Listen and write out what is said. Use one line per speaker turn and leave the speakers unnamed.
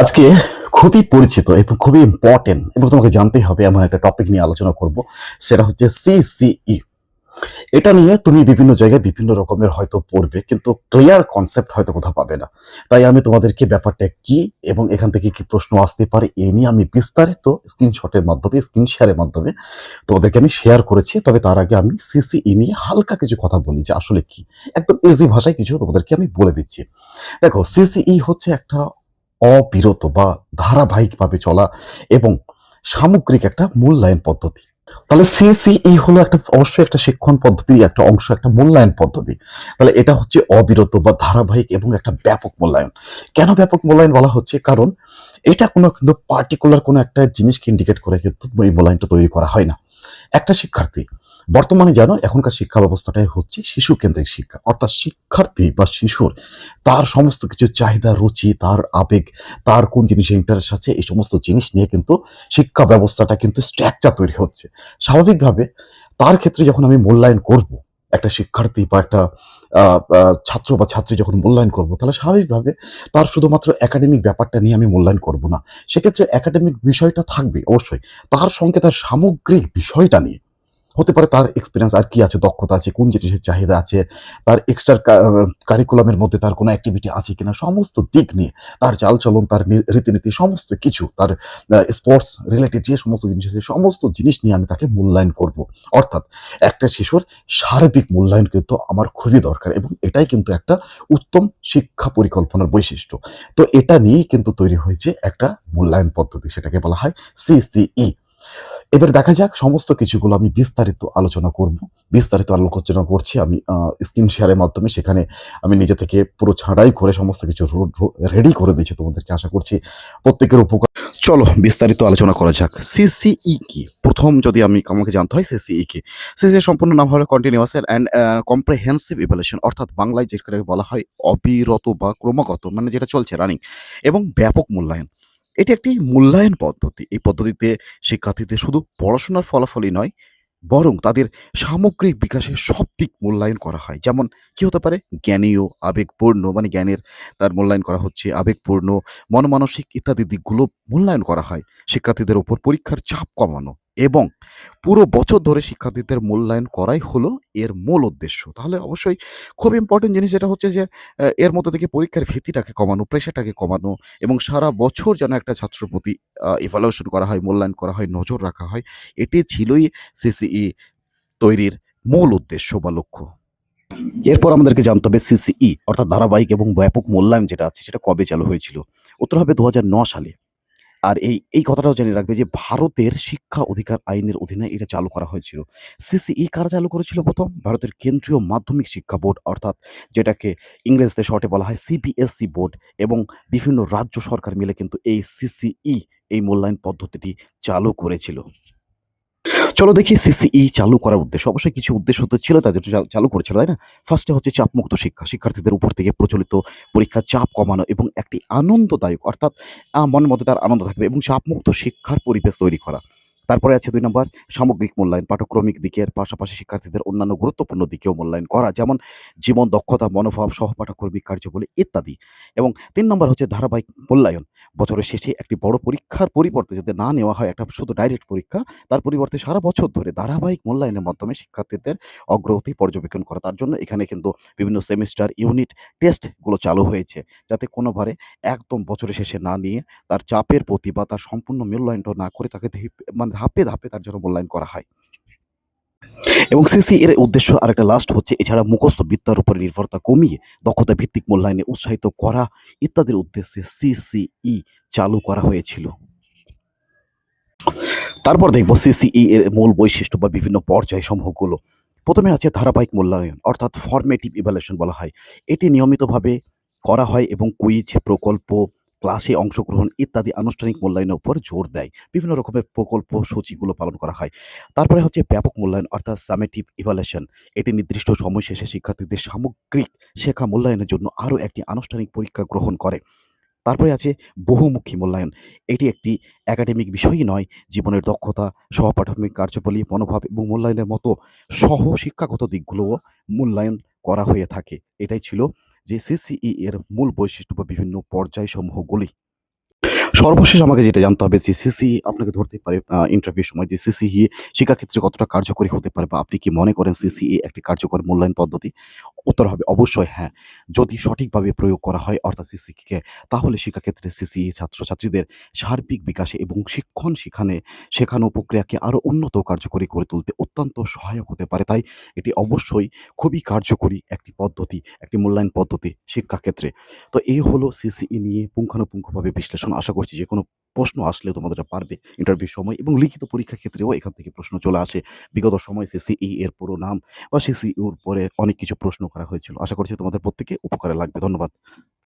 আজকে খুবই পরিচিত এবং খুবই ইম্পর্টেন্ট এবং তোমাকে জানতেই হবে এমন একটা টপিক নিয়ে আলোচনা করব, সেটা হচ্ছে সিসিই এটা নিয়ে তুমি বিভিন্ন জায়গায় বিভিন্ন রকমের হয়তো পড়বে, কিন্তু ক্লিয়ার কনসেপ্ট হয়তো কোথাও পাবে না। তাই আমি তোমাদেরকে ব্যাপারটা কি এবং এখান থেকে কি প্রশ্ন আসতে পারে এ নিয়ে আমি বিস্তারিত স্ক্রিনশটের মাধ্যমে স্ক্রিন শেয়ারের মাধ্যমে তোমাদেরকে আমি শেয়ার করেছি, তবে তার আগে আমি সিসিই নিয়ে হালকা কিছু কথা বলি যে আসলে কি। একদম ইজি ভাষায় কিছু তোমাদেরকে আমি বলে দিচ্ছি। দেখো সিসিই হচ্ছে একটা অবিরত বা ধারাবাহিকভাবে চলা এবং সামগ্রিক একটা মূল্যায়ন পদ্ধতি। তাহলে সিসিই হলো একটা, অবশ্যই একটা শিক্ষণ পদ্ধতির একটা অংশ, একটা মূল্যায়ন পদ্ধতি। তাহলে এটা হচ্ছে অবিরত বা ধারাবাহিক এবং একটা ব্যাপক মূল্যায়ন। কেন ব্যাপক মূল্যায়ন বলা হচ্ছে? কারণ এটা কোনো কিন্তু পার্টিকুলার কোনো একটা জিনিসকে ইন্ডিকেট করে কিন্তু এই মূল্যায়নটা তৈরি করা হয় না। একটা শিক্ষার্থী বর্তমানে যেন এখনকার শিক্ষা ব্যবস্থাটাই হচ্ছে শিশু কেন্দ্রিক শিক্ষা, অর্থাৎ শিক্ষার্থী বা শিশুর তার সমস্ত কিছু চাহিদা, রুচি, তার আবেগ, তার কোন জিনিসে ইন্টারেস্ট আছে, এই সমস্ত জিনিস নিয়ে কিন্তু শিক্ষা ব্যবস্থাটা কিন্তু স্ট্রাকচার তৈরি হচ্ছে। স্বাভাবিকভাবে তার ক্ষেত্রে যখন আমি মূল্যায়ন করব, একটা শিক্ষার্থী বা একটা ছাত্র বা ছাত্রী যখন মূল্যায়ন করব, তাহলে স্বাভাবিকভাবে তার শুধুমাত্র একাডেমিক ব্যাপারটা নিয়ে আমি মূল্যায়ন করব না। সেক্ষেত্রে একাডেমিক বিষয়টা থাকবে অবশ্যই। তার সঙ্গে তার সামগ্রিক বিষয়টা নিয়ে হতে পারে তার এক্সপিরিয়েন্স আর কি আছে, দক্ষতা আছে, কোন জিনিসের চাহিদা আছে, তার এক্সট্রা কারিকুলামের মধ্যে তার কোনো অ্যাক্টিভিটি আছে কিনা, সমস্ত দিক নিয়ে, তার চালচলন, তার রীতিনীতি, সমস্ত কিছু, তার স্পোর্টস রিলেটেড যে সমস্ত জিনিস আছে, সমস্ত জিনিস নিয়ে আমি তাকে মূল্যায়ন করব। অর্থাৎ একটা শিশুর সার্বিক মূল্যায়ন কিন্তু আমার খুবই দরকার এবং এটাই কিন্তু একটা উত্তম শিক্ষা পরিকল্পনার বৈশিষ্ট্য। তো এটা নিয়েই কিন্তু তৈরি হয়েছে একটা মূল্যায়ন পদ্ধতি, সেটাকে বলা হয় সিসিই এবার দেখা যাক সমস্ত কিছুগুলো আমি বিস্তারিত আলোচনা করব। বিস্তারিত আলোচনা করছি আমি স্ক্রিন শেয়ারের মাধ্যমে। সেখানে আমি নিজে থেকে পুরো ছাড়াই করে সমস্ত কিছু রেডি করে দিয়েছি তোমাদেরকে আশা করছি প্রত্যেকের উপকার। চলো বিস্তারিত আলোচনা করা যাক। সিসিই কি প্রথম যদি আমি আমাকে জানতে হয় সিসিই কি সিসি সম্পূর্ণ নাম হলো কন্টিনিউয়াস অ্যান্ড কম্প্রিহেন্সিভ ইভ্যালুয়েশন অর্থাৎ বাংলায় যেটাকে বলা হয় অবিরত বা ক্রমাগত মানে যেটা চলছে রানিং এবং ব্যাপক মূল্যায়ন। এটি একটি মূল্যায়ন পদ্ধতি। এই পদ্ধতিতে শিক্ষার্থীদের শুধু পড়াশোনার ফলাফলই নয়, বরং তাদের সামগ্রিক বিকাশের সব দিক মূল্যায়ন করা হয়। যেমন কি হতে পারে? জ্ঞানীয়, আবেগপূর্ণ মানে জ্ঞানের তার মূল্যায়ন করা হচ্ছে, আবেগপূর্ণ, মনমানসিক ইত্যাদি দিকগুলো মূল্যায়ন করা হয়। শিক্ষার্থীদের ওপর পরীক্ষার চাপ কমানো এবং পুরো বছর ধরে শিক্ষার্থীদের মূল্যায়ন করাই হলো এর মূল উদ্দেশ্য। তাহলে অবশ্যই খুব ইম্পর্টেন্ট জিনিস যেটা হচ্ছে যে এর মধ্যে থেকে পরীক্ষার ভীতিটাকে কমানো প্রেশারটাকে কমানো এবং সারা বছর যেন একটা ছাত্রের প্রতি ইভালুয়েশন করা হয়, মূল্যায়ন করা হয়, নজর রাখা হয়, এটি ছিলই সিসিই তৈরির মূল উদ্দেশ্য বা লক্ষ্য। এরপর আমাদেরকে জানতে হবে সিসিই অর্থাৎ ধারাবাহিক এবং ব্যাপক মূল্যায়ন যেটা আছে, সেটা কবে চালু হয়েছিল? উত্তর হবে দু সালে। আর এই এই কথাটাও জেনে রাখবে যে ভারতের শিক্ষা অধিকার আইনের অধীনে এটা চালু করা হয়েছিল। সিসিই কারা চালু করেছিল প্রথম? ভারতের কেন্দ্রীয় মাধ্যমিক শিক্ষা বোর্ড, অর্থাৎ যেটাকে ইংরেজিতে শর্টে বলা হয় সিবিএসসি বোর্ড এবং বিভিন্ন রাজ্য সরকার মিলে কিন্তু এই সিসিই এই মূল্যায়ন পদ্ধতিটি চালু করেছিল। চলো দেখি সিসিই চালু করার উদ্দেশ্য। অবশ্যই কিছু উদ্দেশ্য তো ছিল, তাদের চালু করেছিল, তাই না? ফার্স্টে হচ্ছে চাপমুক্ত শিক্ষা। শিক্ষার্থীদের উপর থেকে প্রচলিত পরীক্ষার চাপ কমানো এবং একটি আনন্দদায়ক, অর্থাৎ মনের মধ্যে তার আনন্দ থাকবে এবং চাপমুক্ত শিক্ষার পরিবেশ তৈরি করা। তারপরে আছে দুই নম্বর, সামগ্রিক মূল্যায়ন, পাঠক্রমিক দিকের পাশাপাশি শিক্ষার্থীদের অন্যান্য গুরুত্বপূর্ণ দিকেও মূল্যায়ন করা, যেমন জীবন দক্ষতা, মনোভাব সহপাঠক্রমিক কার্যবলী ইত্যাদি। এবং তিন নম্বর হচ্ছে ধারাবাহিক মূল্যায়ন। বছরের শেষে একটি বড় পরীক্ষার পরিবর্তে যাতে না নেওয়া হয়, একটা শুধু ডাইরেক্ট পরীক্ষা, তার পরিবর্তে সারা বছর ধরে ধারাবাহিক মূল্যায়নের মাধ্যমে শিক্ষার্থীদের অগ্রগতি পর্যবেক্ষণ করা। তার জন্য এখানে কিন্তু বিভিন্ন সেমিস্টার, ইউনিট টেস্টগুলো চালু হয়েছে, যাতে কোনোভাবে একদম বছরের শেষে না নিয়ে তার চাপের প্রতি বা তার সম্পূর্ণ মূল্যায়নটা না করে তাকে মানে ধাপে ধাপে তার জন্য মূল্যায়ন করা হয়। এবং সিসি এর উদ্দেশ্য আরেকটা লাস্ট হচ্ছে, এছাড়া মুখস্থ বিদ্যার উপরে নির্ভরতা কমিয়ে দক্ষতা ভিত্তিক মূল্যায়নে উৎসাহিত করা ইত্যাদির উদ্দেশ্যে সিসিই চালু করা হয়েছিল। তারপর দেখব সিসিই এর মূল বৈশিষ্ট্য বা বিভিন্ন পর্যায় সমূহগুলো প্রথমে আছে ধারাবাহিক মূল্যায়ন, অর্থাৎ ফরমেটিভ ইভ্যালুয়েশন বলা হয়। এটি নিয়মিতভাবে করা হয় এবং কুইজ প্রকল্প ক্লাসে অংশগ্রহণ ইত্যাদি আনুষ্ঠানিক মূল্যায়নের উপর জোর দেয়। বিভিন্ন রকমের প্রকল্প সূচিগুলো পালন করা হয়। তারপরে হচ্ছে ব্যাপক মূল্যায়ন অর্থাৎ সামেটিভ ইভ্যালুয়েশন এটি নির্দিষ্ট সময় শেষে শিক্ষার্থীদের সামগ্রিক শেখা মূল্যায়নের জন্য আরও একটি আনুষ্ঠানিক পরীক্ষা গ্রহণ করে। তারপরে আছে বহুমুখী মূল্যায়ন। এটি একটি একাডেমিক বিষয়ই নয়, জীবনের দক্ষতা সহপাঠমিক কার্যবলী, মনোভাব এবং মূল্যায়নের মতো সহ শিক্ষাগত দিকগুলোও মূল্যায়ন করা হয়ে থাকে। এটাই ছিল যে সিসিই এর মূল বৈশিষ্ট্য বা বিভিন্ন পর্যায়সমূহগুলি সর্বশেষ আমাকে যেটা জানতে হবে যে সিসি আপনাকে ধরতে পারে ইন্টারভিউ সময় যে সিসিই শিক্ষাক্ষেত্রে কতটা কার্যকরী হতে পারে বা আপনি কি মনে করেন সিসিই একটি কার্যকর মূল্যায়ন পদ্ধতি? উত্তর হবে অবশ্যই হ্যাঁ। যদি সঠিকভাবে প্রয়োগ করা হয় অর্থাৎ সিসিকে তাহলে শিক্ষাক্ষেত্রে সিসি ছাত্রছাত্রীদের সার্বিক বিকাশে এবং শিক্ষণ শিখানে শেখানো প্রক্রিয়াকে আরও উন্নত কার্যকরী করে তুলতে অত্যন্ত সহায়ক হতে পারে। তাই এটি অবশ্যই খুবই কার্যকরী একটি পদ্ধতি, একটি মূল্যায়ন পদ্ধতি শিক্ষাক্ষেত্রে। তো এই হলো সিসিই নিয়ে পুঙ্খানুপুঙ্খভাবে বিশ্লেষণ। আশা করছি যেকোনো প্রশ্ন আসলে তোমাদের পারবে ইন্টারভিউ সময় এবং লিখিত পরীক্ষা ক্ষেত্রেও এখান থেকে প্রশ্ন চলে আসে। বিগত সময় সিসিই এর পুরো নাম বা সিসিইর পরে অনেক কিছু প্রশ্ন করা হয়েছিল। আশা করছি তোমাদের প্রত্যেকে উপকারে লাগবে। ধন্যবাদ।